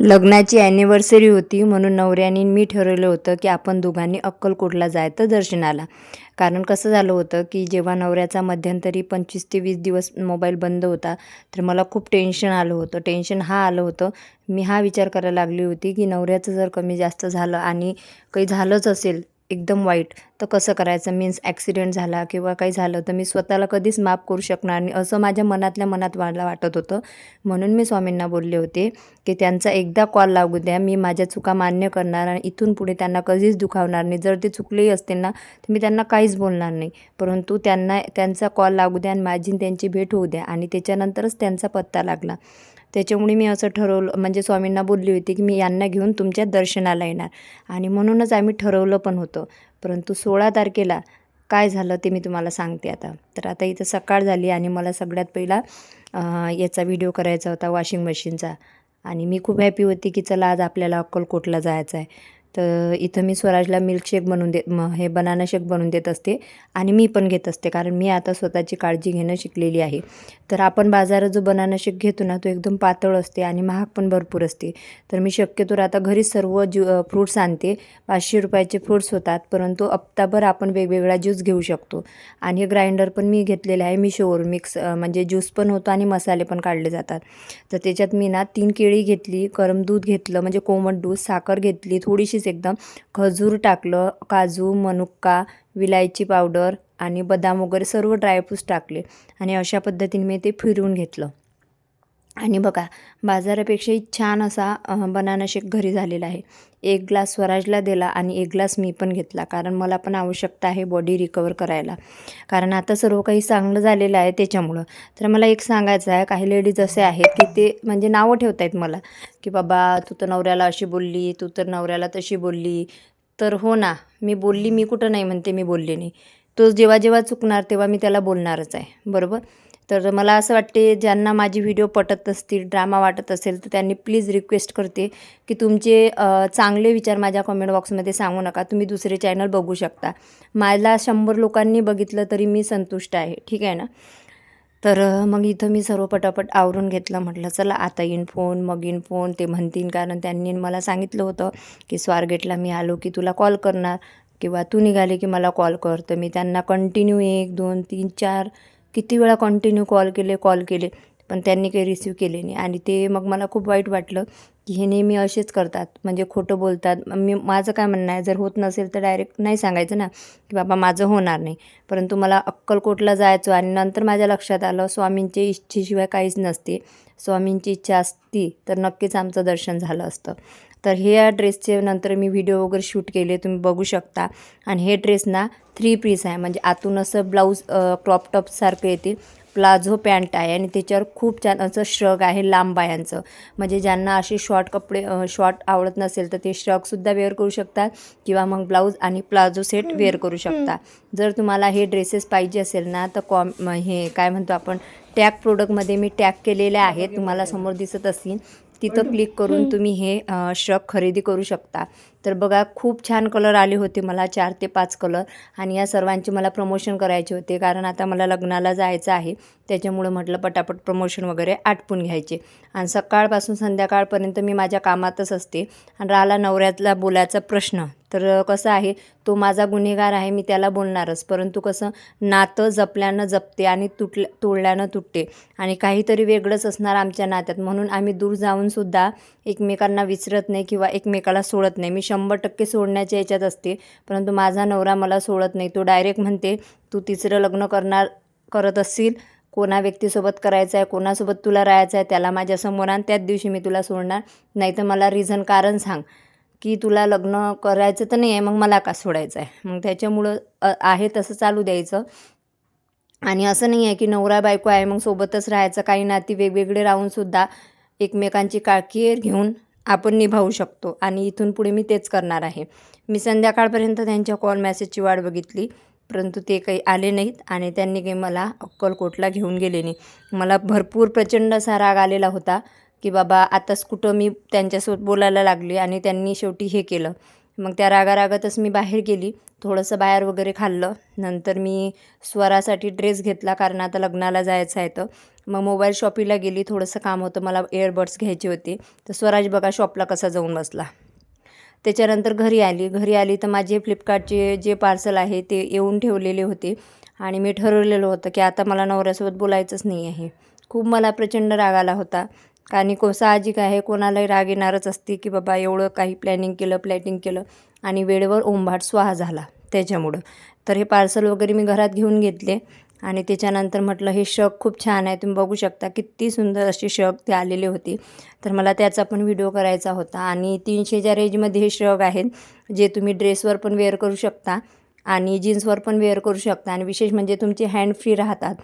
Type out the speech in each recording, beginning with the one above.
लग्नाची ॲनिव्हर्सरी होती म्हणून नवऱ्याने मी ठरवलं होतं की आपण दोघांनी अक्कलकोटला जायचं दर्शनाला. कारण कसं झालं होतं की जेव्हा नवऱ्याचा मध्यंतरी पंचवीस ते वीस दिवस मोबाईल बंद होता तर मला खूप टेन्शन आलं होतं. टेन्शन हा आलं होतं. मी हा विचार करायला लागली होती की नवऱ्याचं जर कमी जास्त झालं आणि काही झालंच असेल एकदम वाईट. तर कसं करायचं? मीन्स ॲक्सिडेंट झाला किंवा काही झालं तर मी स्वतःला कधीच माफ करू शकणार नाही असं माझ्या मनातल्या मनात मला वाटत होतं. म्हणून मी स्वामींना बोलले होते की त्यांचा एकदा कॉल लागू द्या मी माझ्या चुका मान्य करणार आणि इथून पुढे त्यांना कधीच दुखावणार नाही. जर ते चुकलेही असतील ना तर मी त्यांना काहीच बोलणार नाही. परंतु त्यांना त्यांचा कॉल लागू द्या आणि माझी त्यांची भेट होऊ द्या आणि त्याच्यानंतरच त्यांचा पत्ता लागला. त्याच्यामुळे मी असं ठरवलं म्हणजे स्वामींना बोलली होती की मी यांना घेऊन तुमच्या दर्शनाला येणार. आणि म्हणूनच आम्ही ठरवलं पण होतं. परंतु सोळा तारखेला काय झालं ते मी तुम्हाला सांगते आता. तर आता इथं सकाळ झाली आणि मला सगळ्यात पहिला याचा व्हिडिओ करायचा होता वॉशिंग मशीनचा. आणि मी खूप हॅपी होती की चला आज आपल्याला अक्कलकोटला जायचं आहे तर इथं मी स्वराजला मिल्कशेक बनवून देत म हे बनाना शेक बनवून देत असते आणि मी पण घेत असते कारण मी आता स्वतःची काळजी घेणं शिकलेली आहे. तर आपण बाजारात जो बनाना शेक घेतो ना तो एकदम पातळ असते आणि महाग पण भरपूर असते. तर मी शक्यतो आता घरीच सर्व ज्यू फ्रूट्स आणते. पाचशे रुपयाचे फ्रूट्स होतात परंतु हप्ताभर आपण वेगवेगळा ज्यूस घेऊ शकतो. आणि हे ग्राइंडर पण मी घेतलेले आहे मिशोवरून मिक्स म्हणजे ज्यूस पण होतो आणि मसाले पण काढले जातात. तर त्याच्यात मी ना तीन केळी घेतली गरम दूध घेतलं म्हणजे कोमट दूध साखर घेतली थोडीशी व्यवस्थित एकदम खजूर टाकलं काजू मनुक्का विलायची पावडर आणि बदाम वगैरे सर्व ड्रायफ्रूट्स टाकले आणि अशा पद्धतीने मी ते फिरवून घेतलं. आणि बघा बाजारापेक्षाही छान असा बनाना शेक घरी झालेला आहे. एक ग्लास स्वराजला दिला आणि एक ग्लास मी पण घेतला कारण मला पण आवश्यकता आहे बॉडी रिकवर करायला. कारण आता सर्व काही चांगलं झालेलं आहे त्याच्यामुळं. तर मला एक सांगायचं आहे काही लेडीज असे आहेत की ते म्हणजे नावं ठेवत आहेत मला की बाबा तू तर नवऱ्याला अशी बोलली तू तर नवऱ्याला तशी बोलली. तर हो ना मी बोलली मी कुठं नाही म्हणते मी बोलली नाही. तो जेव्हा जेव्हा चुकणार तेव्हा मी त्याला बोलणारच आहे बरोबर? तर मला असं वाटते ज्यांना माझी व्हिडिओ पटत असतील ड्रामा वाटत असेल तर त्यांनी प्लीज रिक्वेस्ट करते की तुमचे चांगले विचार माझ्या कमेंट बॉक्समध्ये सांगू नका. तुम्ही दुसरे चॅनल बघू शकता. मला शंभर लोकांनी बघितलं तरी मी संतुष्ट आहे. ठीक आहे ना? तर मग इथं मी सर्व पटापट आवरून घेतलं. म्हटलं चला आता येईन फोन मग येईन फोन ते म्हणतील. कारण त्यांनी मला सांगितलं होतं की स्वारगेटला मी आलो की तुला कॉल करणार. किंवा तू निघाले की मला कॉल कर. तर मी त्यांना कंटिन्यू एक दोन तीन चार किती वेळा कंटिन्यू कॉल केले कॉल केले पण त्यांनी काही रिसीव केले नाही. आणि ते मग मला खूप वाईट वाटलं की हे नेहमी असेच करतात. म्हणजे खोटं बोलतात. मी माझं काय म्हणणं आहे जर होत नसेल तर डायरेक्ट नाही सांगायचं ना की बाबा माझं होणार नाही. परंतु मला अक्कलकोटला जायचं आणि नंतर माझ्या लक्षात आलं स्वामींच्या इच्छेशिवाय काहीच नसते. स्वामींची इच्छा असती तर नक्कीच आमचं दर्शन झालं असतं. तर हे या ड्रेसचे नंतर मी व्हिडिओ वगैरे शूट केले तुम्ही बघू शकता. आणि हे ड्रेस ना थ्री पीस आहे. म्हणजे आतून असं ब्लाऊज क्रॉप टॉपसारखं येते प्लाझो पॅन्ट आहे आणि त्याच्यावर खूप छान असं श्रग आहे लांब बायांचं. म्हणजे ज्यांना असे शॉर्ट कपडे शॉर्ट आवडत नसेल तर ते श्रगसुद्धा वेअर करू शकतात किंवा मग ब्लाऊज आणि प्लाझो सेट वेअर करू शकता. जर तुम्हाला हे ड्रेसेस पाहिजे असेल ना तर कॉम हे काय म्हणतो आपण टॅग प्रोडक्टमध्ये मी टॅग केलेले आहेत. तुम्हाला समोर दिसत असतील. तिथं क्लिक करून तुम्ही हे श्रग खरेदी करू शकता. तर बघा खूप छान कलर आले होते मला चार ते पाच कलर आणि या सर्वांचे मला प्रमोशन करायचे होते कारण आता मला लग्नाला जायचं आहे. त्याच्यामुळं म्हटलं पटापट प्रमोशन वगैरे आटपून घ्यायचे. आणि सकाळपासून संध्याकाळपर्यंत मी माझ्या कामातच असते. आणि राहिला नवऱ्यातला बोलायचा प्रश्न तर कसं आहे तो माझा गुन्हेगार आहे मी त्याला बोलणारच. परंतु कसं नातं जपल्यानं जपते आणि तुटल्या तोडल्यानं तुटते. आणि काहीतरी वेगळंच असणार आमच्या नात्यात. म्हणून आम्ही दूर जाऊनसुद्धा एकमेकांना विसरत नाही किंवा एकमेकाला सोडत नाही. मी शंभर टक्के सोडण्याच्या याच्यात असते. परंतु माझा नवरा मला सोडत नाही. तो डायरेक्ट म्हणते तू तिसरं लग्न करणार करत असशील. कोणा व्यक्तीसोबत करायचं आहे कोणासोबत तुला राहायचं आहे त्याला माझ्यासमोर आण. त्याच दिवशी मी तुला सोडणार. नाही तर मला रिझन कारण सांग. की तुला लग्न करायचं तर नाही आहे मग मला का सोडायचं आहे मग त्याच्यामुळं आहे तसं चालू द्यायचं. आणि असं नाही आहे की नवरा बायको आहे मग सोबतच राहायचं. काही नाती वेगवेगळे राहूनसुद्धा एकमेकांची काळखी घेऊन आपण निभावू शकतो. आणि इथून पुढे मी तेच करणार आहे. मी संध्याकाळपर्यंत त्यांच्या कॉल मॅसेजची वाट बघितली. परंतु ते काही आले नाहीत आणि त्यांनी काही मला अक्कलकोटला घेऊन गेले नाही. मला भरपूर प्रचंड असा राग आलेला होता की बाबा आताच कुठं मी त्यांच्यासोबत बोलायला लागली आणि त्यांनी शेवटी हे केलं. मग त्या रागारागातच मी बाहेर गेली. थोडंसं बाहेर वगैरे खाल्लं. नंतर मी स्वरासाठी ड्रेस घेतला कारण आता लग्नाला जायचं आहे तर. मग मोबाईल शॉपीला गेली थोडंसं काम होतं मला एअरबड्स घ्यायचे होते. तर स्वराज बघा शॉपला कसा जाऊन बसला. त्याच्यानंतर घरी आली. घरी आली तर माझे फ्लिपकार्टचे जे पार्सल आहे ते येऊन ठेवलेले होते. आणि मी ठरवलेलं होतं की आता मला नवऱ्यासोबत बोलायचंच नाही आहे. खूप मला प्रचंड राग आला होता. आणि को साहजिक आहे कोणालाही राग येणारच असते की बाबा एवढं काही प्लॅनिंग केलं प्लॅटिंग केलं. आणि वेळेवर ओंभाट स्वाहा झाला त्याच्यामुळं. तर हे पार्सल वगैरे मी घरात घेऊन घेतले. आणि त्याच्यानंतर म्हटलं हे शक खूप छान आहे तुम्ही बघू शकता किती सुंदर असे शक ते आलेले होते. तर मला त्याचा पण व्हिडिओ करायचा होता. आणि तीनशेच्या रेंजमध्ये हे शक आहेत जे तुम्ही ड्रेसवर पण वेअर करू शकता आणि जीन्सवर पण वेअर करू शकता. आणि विशेष म्हणजे तुमचे हँड फ्री राहतात.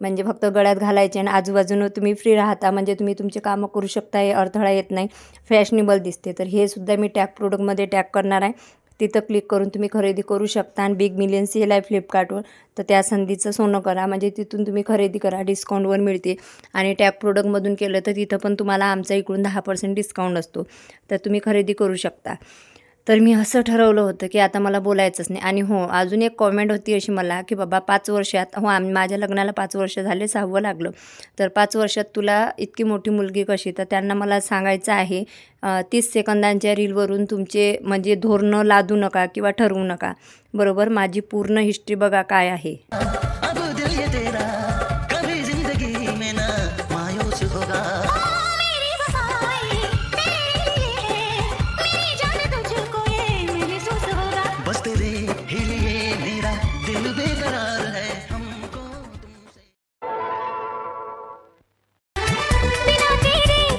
म्हणजे फक्त गळ्यात घालायचे आणि आजूबाजूनं तुम्ही फ्री राहता म्हणजे तुम्ही तुमचे कामं करू शकता हे अडथळा येत नाही. फॅशनेबल दिसते. तर हे सुद्धा मी टॅग प्रोडक्टमध्ये टॅग करणार आहे. तिथं क्लिक करून तुम्ही खरेदी करू शकता आणि बिग मिलियन सेल आहे फ्लिपकार्टवर तर त्या संधीचं सोनं करा. म्हणजे तिथून तुम्ही खरेदी करा. डिस्काउंटवर मिळते. आणि टॅप प्रोडक्टमधून केलं तर तिथं पण तुम्हाला आमचा इकडून दहा पर्सेंट डिस्काउंट असतो. तर तुम्ही खरेदी करू शकता. तर मी असं ठरवलं होतं की आता मला बोलायचंच नाही. आणि हो अजून एक कॉमेंट होती अशी मला की बाबा पाच वर्षात हो आम माझ्या लग्नाला पाच वर्ष झाले सहावं लागलं. तर पाच वर्षात तुला इतकी मोठी मुलगी कशी? तर त्यांना मला सांगायचं आहे तीस सेकंदांच्या रीलवरून तुमचे म्हणजे धोरणं लादू नका किंवा ठरवू नका. बरोबर? माझी पूर्ण हिस्ट्री बघा काय आहे.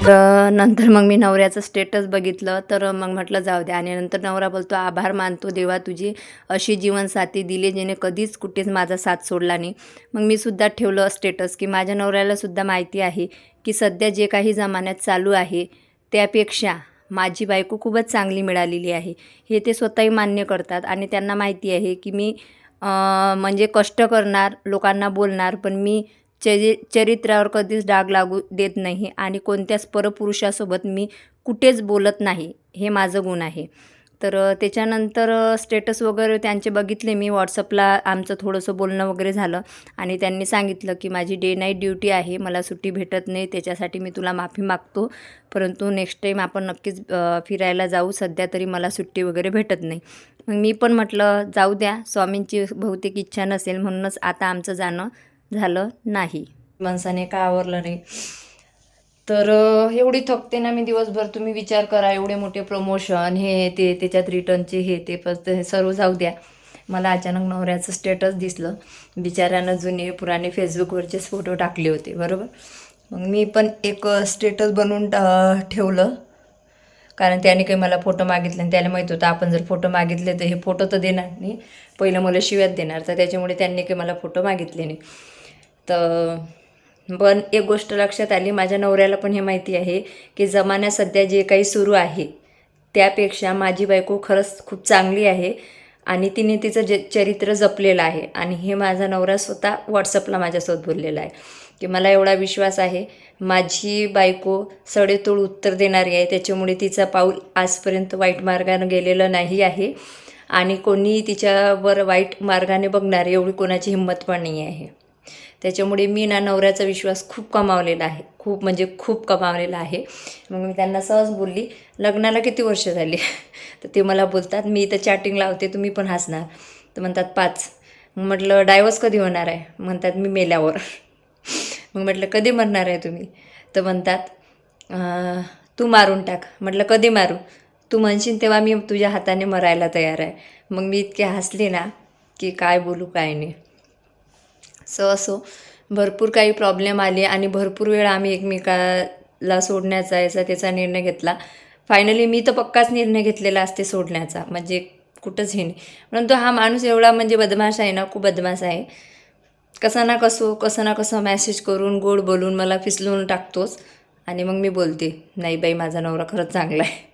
तर नंतर मग मी नवऱ्याचं स्टेटस बघितलं. तर मग म्हटलं जाऊ द्या आणि नंतर नवरा बोलतो आभार मानतो देवा तुझी अशी जीवनसाथी दिली जेणे कधीच कुठेच माझा साथ सोडला नाही. मग मी सुद्धा ठेवलं स्टेटस की माझ्या नवऱ्याला सुद्धा माहिती आहे की सध्या जे काही जमान्यात चालू आहे त्यापेक्षा माझी बायको खूपच चांगली मिळालेली आहे. हे ते स्वतःही मान्य करतात आणि त्यांना माहिती आहे की मी म्हणजे कष्ट करणार लोकांना बोलणार पण मी चरि चरित्रावर कधीच डाग लागू देत नाही आणि कोणत्याच परपुरुषासोबत मी कुठेच बोलत नाही हे माझं गुण आहे. तर त्याच्यानंतर स्टेटस वगैरे त्यांचे बघितले मी व्हॉट्सअपला आमचं थोडंसं बोलणं वगैरे झालं आणि त्यांनी सांगितलं की माझी डे नाईट ड्युटी आहे मला सुट्टी भेटत नाही त्याच्यासाठी मी तुला माफी मागतो परंतु नेक्स्ट टाईम आपण नक्कीच फिरायला जाऊ सध्या तरी मला सुट्टी वगैरे भेटत नाही. मग मी पण म्हटलं जाऊ द्या स्वामींची बहुतेक इच्छा नसेल म्हणूनच आता आमचं जाणं झालं नाही. माणसाने का आवरलं नाही? तर एवढी थकते ना मी दिवसभर. तुम्ही विचार करा एवढे मोठे प्रमोशन हे ते त्याच्यात रिटर्नचे हे ते पण ते सर्व जाऊ द्या. मला अचानक नवऱ्याचं स्टेटस दिसलं. बिचाऱ्यानं जुने पुराणे फेसबुकवरचेच फोटो टाकले होते बरोबर? मग मी पण एक स्टेटस बनवून टा- ठेवलं. कारण त्याने काही मला फोटो मागितले आणि त्याला माहीत होतं आपण जर फोटो मागितले तर हे फोटो तर देणार नाही. पहिलं मला शिव्यात देणार तर त्याच्यामुळे त्यांनी काही मला फोटो मागितले नाही. तर पण एक गोष्ट लक्षात आली माझ्या नवऱ्याला पण हे माहिती आहे की जमान्यात सध्या जे काही सुरू आहे त्यापेक्षा माझी बायको खरंच खूप चांगली आहे आणि तिने तिचं जे चरित्र जपलेलं आहे आणि हे माझा नवरा स्वतः व्हॉट्सअपला माझ्यासोबत बोललेला आहे की मला एवढा विश्वास आहे माझी बायको सडेतोड उत्तर देणारी आहे त्याच्यामुळे तिचा पाऊल आजपर्यंत वाईट मार्गानं गेलेलं नाही आहे आणि कोणी तिच्यावर वाईट मार्गाने बघणार एवढी कोणाची हिंमत पण नाही आहे. त्याच्यामुळे मी ना नवऱ्याचा विश्वास खूप कमावलेला आहे. खूप म्हणजे खूप कमावलेला आहे. मग मी त्यांना सहज बोलली लग्नाला किती वर्ष झाली? तर ते मला बोलतात मी इथं चॅटिंग लावते तुम्ही पण हसणार. तर म्हणतात पाच. मग म्हटलं डायव्हर्स कधी होणार आहे? म्हणतात मी मेल्यावर. मग म्हटलं कधी मरणार आहे तुम्ही? तर म्हणतात तू मारून टाक. म्हटलं कधी मारू? तू म्हणशील तेव्हा मी तुझ्या हाताने मरायला तयार आहे. मग मी इतके हसले ना की काय बोलू काय नाही. सो असो. भरपूर काही प्रॉब्लेम आले आणि भरपूर वेळ आम्ही एकमेकाला सोडण्याचा याचा त्याचा निर्णय घेतला. फायनली मी तर पक्काच निर्णय घेतलेला असते सोडण्याचा म्हणजे कुठंच हे नाही. परंतु हा माणूस एवढा म्हणजे बदमाश आहे ना खूप बदमाश आहे. कसा ना कसो कसं ना कसं मॅसेज करून गोड बोलून मला फिसलून टाकतोच आणि मग मी बोलते नाही बाई माझा नवरा खरंच चांगला आहे.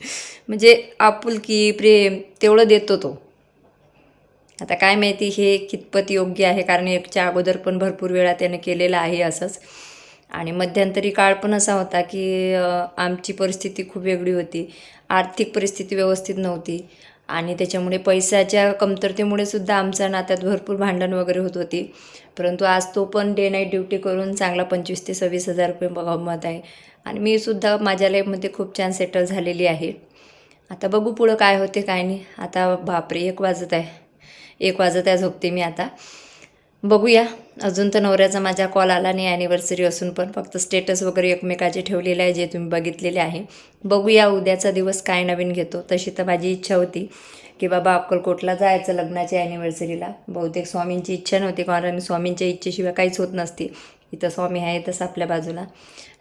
म्हणजे आपुलकी प्रेम तेवढं देतो तो. आता काय माहिती हे कितपत योग्य आहे? कारण याच्या अगोदर पण भरपूर वेळा त्याने केलेलं आहे असंच. आणि मध्यंतरी काळ पण असा होता की आमची परिस्थिती खूप वेगळी होती. आर्थिक परिस्थिती व्यवस्थित नव्हती. आणि त्याच्यामुळे पैशाच्या कमतरतेमुळे सुद्धा आमच्या नात्यात भरपूर भांडण वगैरे होत होती. परंतु आज तो पण डे नाईट ड्युटी करून चांगला पंचवीस ते सव्वीस हजार रुपये कमवत आहे. आणि मी सुद्धा माझ्या लाईफमध्ये खूप छान सेटल झालेली आहे. आता बघू पुढं काय होते काय नाही. आता बापरे एक वाजत आहे. एक वाजत आहे झोपते मी आता. बघूया. अजून तर नवऱ्याचा माझा कॉल आला नाही ॲनिव्हर्सरी असून पण. फक्त स्टेटस वगैरे एकमेकाचे ठेवलेले आहे जे तुम्ही बघितलेले आहे. बघूया उद्याचा दिवस काय नवीन घेतो. तशी तर माझी इच्छा होती की बाबा अक्कलकोटला जायचं लग्नाच्या ॲनिव्हर्सरीला बहुतेक स्वामींची इच्छा नव्हती कारण स्वामींच्या इच्छेशिवाय काहीच होत नसते. इथं स्वामी आहे तसं आपल्या बाजूला.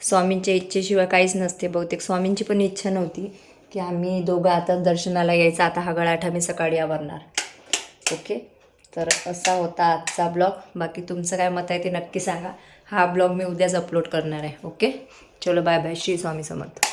स्वामींच्या इच्छेशिवाय काहीच नसते. बहुतेक स्वामींची पण इच्छा नव्हती की आम्ही दोघं आता दर्शनाला यायचं. आता हा गळाठा मी सकाळी आवरणार. ओके? तर असा होता आजचा ब्लॉग. बाकी तुमचं काय मत आहे ते नक्की सांगा. हा ब्लॉग मी उद्याच अपलोड करणार आहे. ओके? चलो बाय बाय श्री स्वामी समर्थ.